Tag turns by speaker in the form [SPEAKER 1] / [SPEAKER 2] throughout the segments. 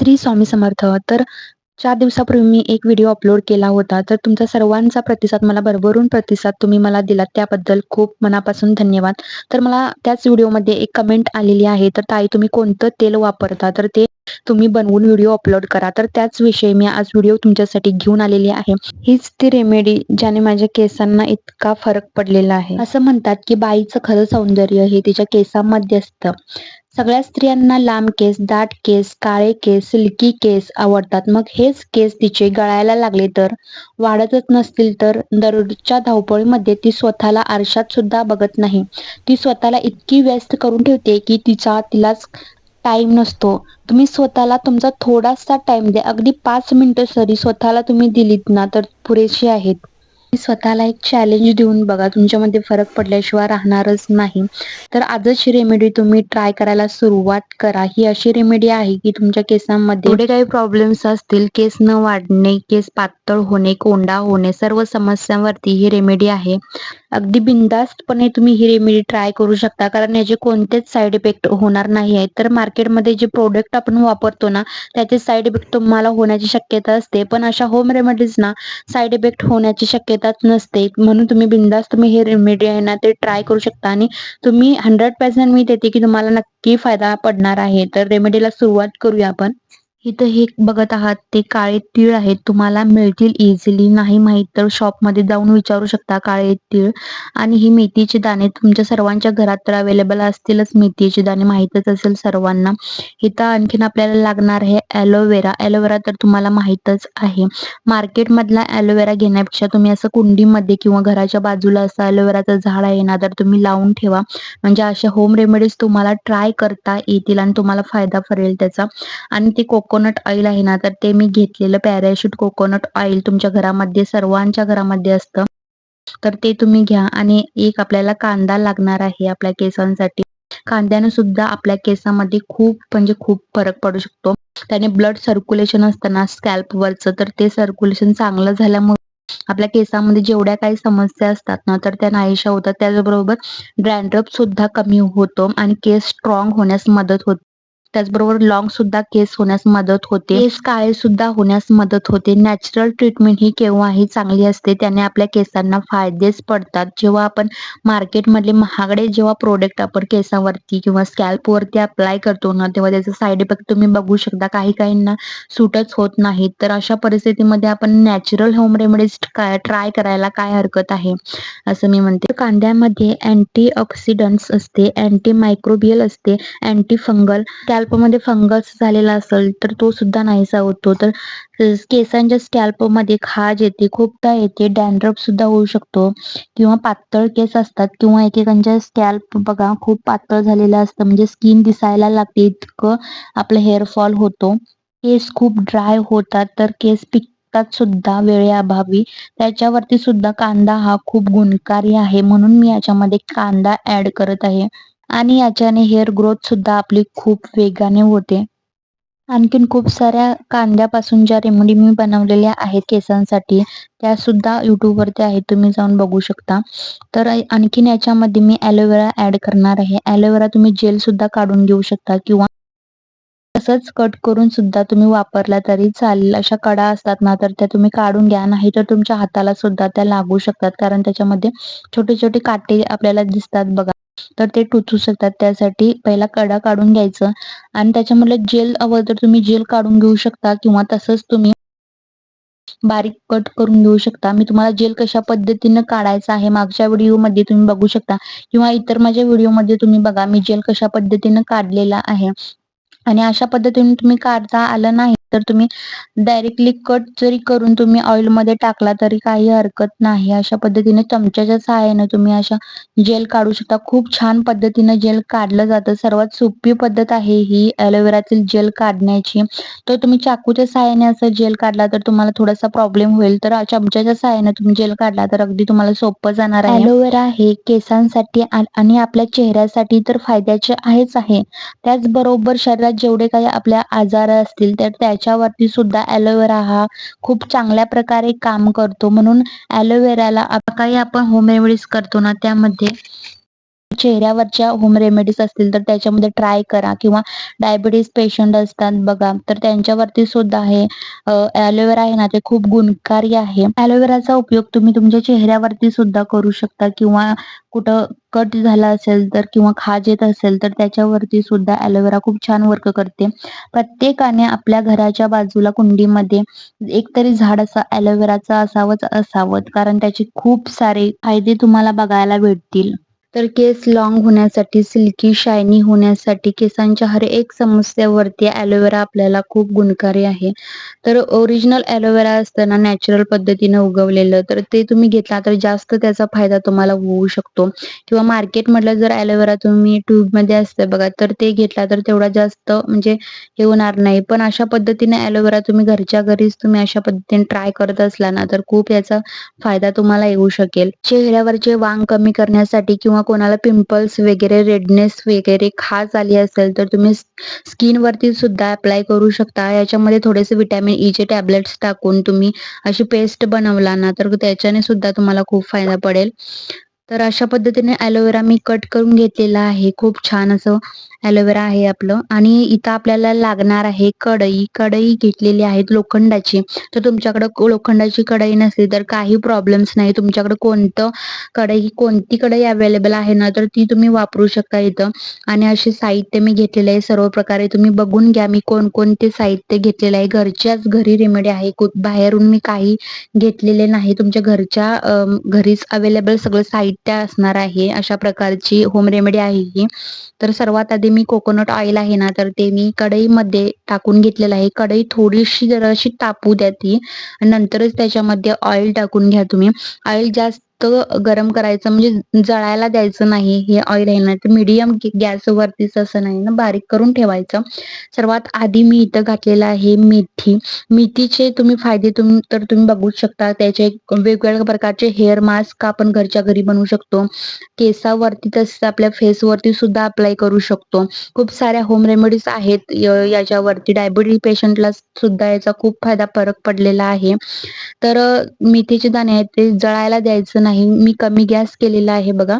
[SPEAKER 1] श्री स्वामी समर्थ. तर चार दिवसापूर्वी मी एक व्हिडिओ अपलोड केला होता. तर तुमचा सर्वांचा प्रतिसाद मला भरभरून प्रतिसाद तुम्ही मला दिलात. त्याबद्दल खूप मनापासून धन्यवाद. तर मला त्याच व्हिडिओमध्ये एक कमेंट आलेली आहे. तर ताई तुम्ही कोणतं तेल वापरता? तर ते तुम्ही बनवून व्हिडिओ अपलोड करा. तर त्याच विषयी मी आज व्हिडिओ तुमच्यासाठी घेऊन आलेली आहे. हीच ती रेमेडी ज्याने माझ्या केसांना इतका फरक पडलेला आहे. असं म्हणतात की बाईचं खरं सौंदर्य हे तिच्या केसांमध्ये असतं. सगळ्या स्त्रियांना लांब केस दाट केस काळे केस सिल्की केस आवडतात. मग हेच केस तिचे गळायला लागले तर? वाढतच नसतील तर? दररोजच्या धावपळीमध्ये ती स्वतःला आरशात सुद्धा बघत नाही. ती स्वतःला इतकी व्यस्त करून ठेवते की तिचा तिलाच टाइम नसतो. तुम्ही स्वतःला तुमचा थोडासा टाइम द्या. अगदी पाच मिनिटं सरी स्वतःला तुम्ही दिलीत ना तर पुरेशी आहेत. स्वतःला एक चॅलेंज देऊन बघा तुमच्यामध्ये फरक पडल्याशिवाय राहणारच नाही. तर आजच ही रेमेडी तुम्ही ट्राय करायला सुरुवात करा. ही अशी रेमेडी आहे की तुमच्या केसांमध्ये एवढे काही प्रॉब्लेम्स असतील केस न वाढणे केस पातळ होणे कोंडा होणे सर्व समस्यांवरती ही रेमेडी आहे. अगदी बिंदास्तपणे तुम्ही ही रेमेडी ट्राय करू शकता. कारण याचे कोणतेच साईड इफेक्ट होणार नाही आहेत. तर मार्केटमध्ये जे प्रोडक्ट आपण वापरतो ना त्याचे साईड इफेक्ट तुम्हाला होण्याची शक्यता असते. पण अशा होम रेमेडीज ना साईड इफेक्ट होण्याची शक्यता हातात नसते. म्हणून तुम्ही बिंदास तुम्ही हे रेमेडी आहे ना ते ट्राय करू शकता. आणि तुम्ही हंड्रेड पर्सेंट मी देते की तुम्हाला नक्की फायदा पडणार आहे. तर रेमेडीला सुरुवात करूया आपण. इथं हे बघत आहात ते काळे तीळ आहेत तुम्हाला मिळतील इझिली नाही माहीत तर शॉपमध्ये जाऊन विचारू शकता काळे तीळ. आणि ही मेथीचे दाणे तुमच्या सर्वांच्या घरात तर अवेलेबल असतीलच मेथीचे दाणे माहीतच असेल सर्वांना. इथं आणखीन आपल्याला लागणार आहे ॲलोवेरा ॲलोवेरा तर तुम्हाला माहीतच आहे. मार्केटमधला ॲलोवेरा घेण्यापेक्षा तुम्ही असं कुंडीमध्ये किंवा घराच्या बाजूला असं ॲलोवेराचं झाड आहे ना तर तुम्ही लावून ठेवा. म्हणजे अशा होम रेमेडीज तुम्हाला ट्राय करता येतील आणि तुम्हाला फायदा फरेल त्याचा. आणि ते कोक कोकोनट ऑइल आहे ना तर ते मी घेतलेलं पॅराशूट कोकोनट ऑइल तुमच्या घरामध्ये सर्वांच्या घरामध्ये असतं. तर ते तुम्ही घ्या आणि एक आपल्याला कांदा लागणार आहे आपल्या केसांसाठी. कांद्याने सुद्धा आपल्या केसामध्ये खूप म्हणजे खूप फरक पडू शकतो. त्याने ब्लड सर्क्युलेशन असतं ना स्कॅल्पवरचं तर ते सर्क्युलेशन चांगलं झाल्यामुळे आपल्या केसामध्ये जेवढ्या काही समस्या असतात ना तर त्या नाहीशा होतात. त्याचबरोबर ड्रँड्रप सुद्धा कमी होतो आणि केस स्ट्रॉंग होण्यास मदत होते. त्याचबरोबर लॉंग सुद्धा केस होण्यास मदत होते. केस काळे सुद्धा होण्यास मदत होते. नॅचरल ट्रीटमेंट ही केव्हाही चांगली असते त्याने आपल्या केसांना फायदेच पडतात. जेव्हा आपण मार्केटमधले महागडे जेव्हा प्रोडक्ट आपण केसावरती किंवा स्कॅल्पवरती अप्लाय करतो ना तेव्हा त्याचा साईड इफेक्ट तुम्ही बघू शकता. काही काहींना सूटच होत नाही तर अशा परिस्थितीमध्ये आपण नॅचरल होम रेमेडीज काय ट्राय करायला काय हरकत आहे? असं मी म्हणते. कांद्यामध्ये अँटी ऑक्सिडंट्स असते अँटी मायक्रोबियल असते अँटी फंगल स्कॅल्पमध्ये फंगस झालेला असेल तर तो सुद्धा नाहीसा होतो. तर केसांच्या स्कॅल्पमध्ये खाज येते खूपदा येते डॅन्ड्रफ सुद्धा होऊ शकतो. किंवा पातळ केस असतात किंवा एकेकांच्या स्कॅल्प बघा खूप पातळ झालेलं असतं. म्हणजे स्किन दिसायला लागते इतकं आपलं हेअरफॉल होतो. केस खूप ड्राय होतात तर केस पिकतात सुद्धा वेळेअभावी. त्याच्यावरती सुद्धा कांदा हा खूप गुणकारी आहे. म्हणून मी याच्यामध्ये कांदा ऍड करत आहे. आणि याच्याने हेअर ग्रोथ सुद्धा आपली खूप वेगाने होते. आणखीन खूप साऱ्या कांद्यापासून ज्या रेमेडी मी बनवलेल्या आहेत केसांसाठी त्या सुद्धा वरती आहेत तुम्ही जाऊन बघू शकता. तर आणखीन याच्यामध्ये मी ॲलोवेरा ऍड करणार आहे. ॲलोवेरा तुम्ही जेल सुद्धा काढून घेऊ शकता किंवा तसंच कट करून सुद्धा तुम्ही वापरला तरी चालेल. अशा कडा असतात ना तर त्या तुम्ही काढून घ्या. नाही तर तुमच्या हाताला सुद्धा त्या लागू शकतात. कारण त्याच्यामध्ये छोटे छोटे काटे आपल्याला दिसतात बघा. तर ते टुचू शकतात. त्यासाठी पहिला कडा काढून घ्यायचं. आणि त्याच्यामध्ये जेल हवं तर तुम्ही जेल काढून घेऊ शकता किंवा तसंच तुम्ही बारीक कट करून घेऊ शकता. मी तुम्हाला जेल कशा पद्धतीनं काढायचं आहे मागच्या व्हिडिओमध्ये तुम्ही बघू शकता. किंवा इतर माझ्या व्हिडिओमध्ये तुम्ही बघा मी जेल कशा पद्धतीनं काढलेला आहे. आणि अशा पद्धतीने तुम्ही काढता आलं नाही. तर तुम्ही डायरेक्टली कट जरी करून तुम्ही ऑइलमध्ये टाकला तरी काही हरकत नाही. अशा पद्धतीने चमच्याच्या सहाय्याने तुम्ही अशा जेल काढू शकता. खूप छान पद्धतीने जेल काढलं जातं. सर्वात सोपी पद्धत आहे ही ॲलोवेरातील जेल काढण्याची. तर तुम्ही चाकूच्या सहाय्याने असं जेल काढला तर तुम्हाला थोडासा प्रॉब्लेम होईल. तर चमच्याच्या सहाय्याने तुम्ही जेल काढला तर अगदी तुम्हाला सोपं जाणार आहे. ॲलोवेरा हे केसांसाठी आणि आपल्या चेहऱ्यासाठी तर फायद्याचे आहेच आहे. त्याचबरोबर शरीरात जेवढे काही आपल्या आजार असतील तर त्या त्याच्यावरती सुद्धा ॲलोवेरा हा खूप चांगल्या प्रकारे काम करतो. म्हणून ॲलोवेराला काही आपण होम रेमेडीज करतो ना त्यामध्ये चेहऱ्यावरच्या होम रेमेडीज असतील तर त्याच्यामध्ये ट्राय करा. किंवा डायबिटीज पेशंट असतात बघा तर त्यांच्यावरती सुद्धा हे ॲलोवेरा आहे ना ते खूप गुणकारी आहे. ॲलोवेराचा उपयोग तुम्ही तुमच्या चेहऱ्यावरती सुद्धा करू शकता. किंवा कुठं कट झाला असेल तर किंवा खाज येत असेल तर त्याच्यावरती सुद्धा ॲलोवेरा खूप छान वर्क करते. प्रत्येकाने आपल्या घराच्या बाजूला कुंडीमध्ये एक तरी झाड असा ॲलोवेराचा असावंच असावं. कारण त्याचे खूप सारे फायदे तुम्हाला बघायला भेटतील. तर केस लॉंग होण्यासाठी सिल्की शायनी होण्यासाठी केसांच्या हर एक समस्यावरती ॲलोवेरा आपल्याला खूप गुणकारी आहे. तर ओरिजिनल ॲलोवेरा असताना नॅचरल पद्धतीने उगवलेलं तर ते तुम्ही घेतला तर जास्त त्याचा फायदा तुम्हाला होऊ शकतो. किंवा मार्केटमधलं जर ॲलोवेरा तुम्ही ट्यूबमध्ये असतं बघा तर ते घेतला तर तेवढा जास्त म्हणजे हे होणार नाही. पण अशा पद्धतीने ॲलोवेरा तुम्ही घरच्या घरीच तुम्ही अशा पद्धतीने ट्राय करत असला ना तर खूप याचा फायदा तुम्हाला येऊ शकेल. चेहऱ्यावरचे वांग कमी करण्यासाठी किंवा कोणाला पिंपल्स वगैरे रेडनेस वगैरे खाज आली असेल तर तुम्ही स्किन वरती सुद्धा अप्लाय करू शकता. याच्यामध्ये थोडेसे विटॅमिन ईचे टॅबलेट्स टाकून तुम्ही अशी पेस्ट बनवला ना तर त्याच्याने सुद्धा तुम्हाला खूप फायदा पडेल. तर अशा पद्धतीने ॲलोवेरा मी कट करून घेतलेला आहे. खूप छान असं ॲलोवेरा आहे आपलं. आणि इथं आपल्याला लागणार आहे कढई. कढई घेतलेली आहे लोखंडाची. तर तुमच्याकडं लोखंडाची कढई नसली तर काही प्रॉब्लेम्स नाही. तुमच्याकडे कोणतं कढई कोणती कढई अवेलेबल आहे ना तर ती तुम्ही वापरू शकता इथं. आणि असे साहित्य मी घेतलेले आहे. सर्व प्रकारे तुम्ही बघून घ्या. मी कोणकोणते साहित्य घेतलेलं आहे. घरच्याच घरी रेमेडी आहे. बाहेरून मी काही घेतलेले नाही. तुमच्या घरच्या घरीच अवेलेबल सगळं साहित्य असणार आहे अशा प्रकारची होम रेमेडी आहे ही. तर सर्वात आधी मी कोकोनट ऑइल आहे ना तर ते मी कढईमध्ये टाकून घेतलेलं आहे. कढई थोडीशी जराशी तापू द्या ती. नंतरच त्याच्यामध्ये ऑइल टाकून घ्या तुम्ही. ऑइल जास्त गरम करायचं म्हणजे जळायला द्यायचं नाही हे ऑइल आहे ना तर मीडियम गॅसवरतीच असं नाही ना बारीक करून ठेवायचं. सर्वात आधी मी इथं घातलेलं आहे मेथी. मेथीचे तुम्ही फायदे तुम्ही तर तुम्ही बघू शकता त्याचे वेगवेगळ्या प्रकारचे हेअर मास्क आपण घरच्या घरी बनवू शकतो. केसावरती तसेच आपल्या फेसवरती सुद्धा अप्लाय करू शकतो. खूप साऱ्या होम रेमेडीज आहेत याच्यावरती. डायबिटीज पेशंटला सुद्धा याचा खूप फायदा फरक पडलेला आहे. तर मेथीचे दाणे आहेत ते जळायला द्यायचं नाही. नाही. मी कमी गॅस केलेला आहे बघा.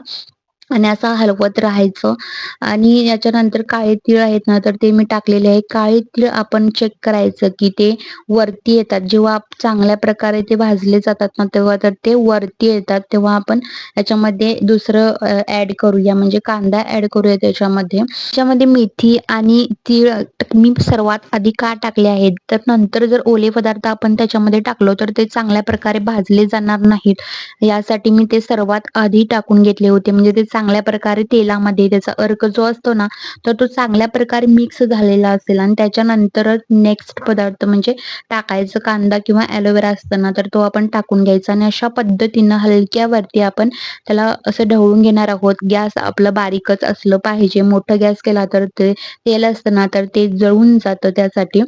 [SPEAKER 1] आणि असं हलवत राहायचं. आणि याच्यानंतर काळे तीळ आहेत ना तर ते मी टाकलेले आहे. काळे तीळ आपण चेक करायचं की ते वरती येतात. जेव्हा चांगल्या प्रकारे ते भाजले जातात ना तेव्हा तर ते वरती येतात. तेव्हा आपण याच्यामध्ये दुसरं ऍड करूया. म्हणजे कांदा ऍड करूया त्याच्यामध्ये. त्याच्यामध्ये मेथी आणि तीळ मी सर्वात आधी का टाकले आहेत? तर नंतर जर ओले पदार्थ आपण त्याच्यामध्ये टाकलो तर ते चांगल्या प्रकारे भाजले जाणार नाहीत. यासाठी मी ते सर्वात आधी टाकून घेतले होते. म्हणजे ते चांगल्या प्रकारे तेलामध्ये त्याचा अर्क जो असतो ना तर तो चांगल्या प्रकारे मिक्स झालेला असेल आणि त्याच्यानंतरच नेक्स्ट पदार्थ म्हणजे टाकायचं कांदा किंवा ॲलोवेरा असताना तर तो आपण टाकून घ्यायचा आणि अशा पद्धतीनं हलक्यावरती आपण त्याला असं ढवळून घेणार आहोत. गॅस आपलं बारीकच असलं पाहिजे. मोठं गॅस केला तर ते तेल असताना तर ते जळून जातं त्यासाठी.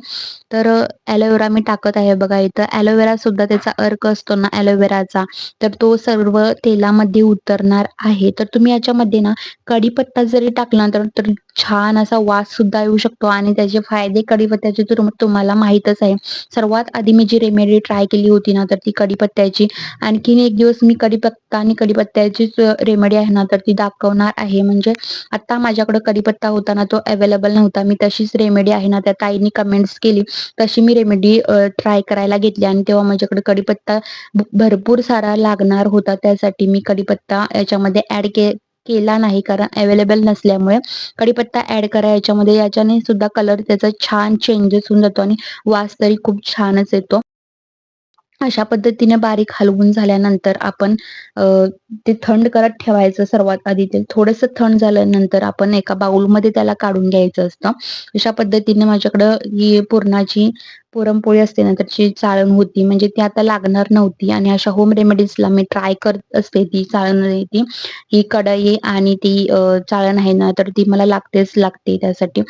[SPEAKER 1] तर ॲलोवेरा मी टाकत आहे बघा इथं. ॲलोवेरा सुद्धा त्याचा अर्क असतो ना ॲलोवेराचा तर तो सर्व तेलामध्ये उतरणार आहे. तर तुम्ही याच्यामध्ये ना कढीपत्ता जरी टाकला तर छान असा वास सुद्धा येऊ शकतो आणि त्याचे फायदे कढीपत्त्याचे तर तुम्हाला माहीतच आहे. सर्वात आधी मी जी रेमेडी ट्राय केली होती ना तर ती कढीपत्त्याची आणखीन एक दिवस मी कढीपत्ता आणि कढीपत्त्याचीच रेमेडी आहे ना तर ती दाखवणार आहे. म्हणजे आता माझ्याकडे कढीपत्ता होता ना तो अवेलेबल नव्हता. मी तशीच रेमेडी आहे ना त्या ताईंनी कमेंट्स केली. तशी मी रेमेडी ट्राय करायला घेतली आणि तेव्हा माझ्याकडे कढीपत्ता भरपूर सारा लागणार होता. त्यासाठी मी कढीपत्ता याच्यामध्ये ऍड के केला नाही कारण अवेलेबल नसल्यामुळे. कढीपत्ता ऍड करा याच्यामध्ये याच्याने सुद्धा कलर त्याचा छान चेंजेस होऊन जातो आणि वास तरी खूप छानच येतो. अशा पद्धतीने बारीक हलवून झाल्यानंतर आपण ते थंड करत ठेवायचं सर्वात आधी. ते थोडंसं थंड झाल्यानंतर आपण एका बाउलमध्ये त्याला काढून घ्यायचं असतं. अशा पद्धतीने माझ्याकडं ही पूर्णाची पुरणपोळी असते ना त्याची चाळण होती. म्हणजे ती आता लागणार नव्हती आणि अशा होम रेमेडीजला मी ट्राय करत असते ती चाळण ती. ही कढई आणि ती चाळण आहे ना तर ती मला लागतेच लागते त्यासाठी.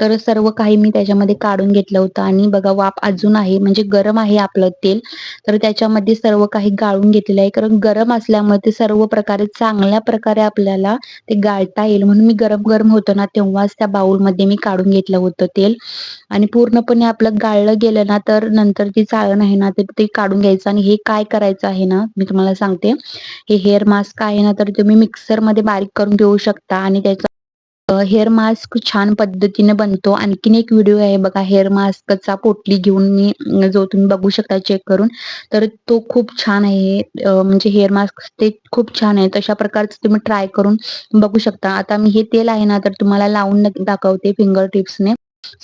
[SPEAKER 1] तर सर्व काही मी त्याच्यामध्ये काढून घेतलं होतं आणि बघा वाप अजून आहे. म्हणजे गरम आहे आपलं तेल. तर त्याच्यामध्ये सर्व काही गाळून घेतलेलं आहे. कारण गरम असल्यामुळे ते सर्व प्रकारे चांगल्या प्रकारे आपल्याला ते गाळता येईल. म्हणून मी गरम गरम होतं ना तेव्हाच त्या बाउलमध्ये मी काढून घेतलं होतं तेल. आणि पूर्णपणे आपलं गाळलं गेलं ना तर नंतर ती चाळण आहे ना ते काढून घ्यायचं आणि हे काय करायचं आहे ना मी तुम्हाला सांगते. हे हेअर मास्क आहे ना तर तुम्ही मिक्सरमध्ये बारीक करून घेऊ शकता आणि त्याचा हेअर मास्क छान पद्धतीने बनतो. आणखीन एक व्हिडिओ आहे बघा हेअर मास्कचा पोटली घेऊन मी जो तुम्ही बघू शकता चेक करून. तर तो खूप छान आहे म्हणजे हेअर मास्क ते खूप छान आहे. तशा प्रकारचं तुम्ही ट्राय करून बघू शकता. आता मी हे तेल आहे ना तर तुम्हाला लावून दाखवते फिंगर टिप्सने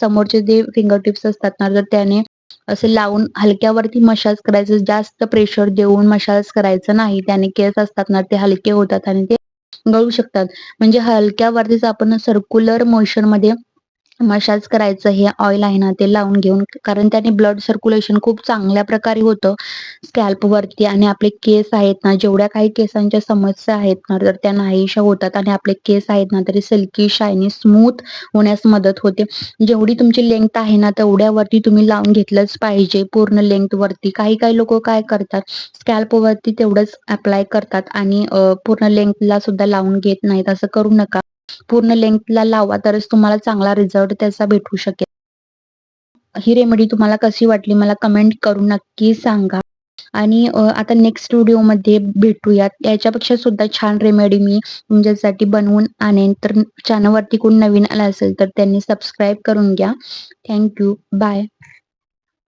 [SPEAKER 1] समोरचे जे फिंगर टिप्स असतात ना तर त्याने असे लावून हलक्यावरती मशाज करायचं. जास्त प्रेशर देऊन मशाज करायचं नाही. त्याने केस असतात ना ते हलके होतात आणि ते गळू शकतात. म्हणजे हलक्यावरतीच आपण सर्क्युलर मोशनमध्ये मसाज करायचं हे ऑइल आहे ना ते लावून घेऊन कारण त्याने ब्लड सर्क्युलेशन खूप चांगल्या प्रकारे होतं. स्कॅल्पवरती आणि आपले केस आहेत ना जेवढ्या काही केसांच्या समस्या आहेत ना तर त्या नाहीशा होतात आणि आपले केस आहेत ना तरी सिल्की शायनी स्मूथ होण्यास मदत होते. जेवढी तुमची लेंथ आहे ना तेवढ्यावरती तुम्ही लावून घेतलंच पाहिजे. पूर्ण लेंथ वरती. काही काही लोक काय करतात स्कॅल्पवरती तेवढंच अप्लाय करतात आणि पूर्ण लेंथला सुद्धा लावून घेत नाहीत. असं करू नका. पूर्ण लेंथला लावा तरच तुम्हाला चांगला रिझल्ट त्याचा भेटू शकेल. ही रेमेडी तुम्हाला कशी वाटली मला कमेंट करून नक्की सांगा. आणि आता नेक्स्ट व्हिडिओमध्ये भेटूयात. याच्यापेक्षा सुद्धा छान रेमेडी मी तुमच्यासाठी बनवून आणेन. तर चॅनलवरती कोण नवीन आला असेल तर त्यांनी सबस्क्राईब करून घ्या. Thank you bye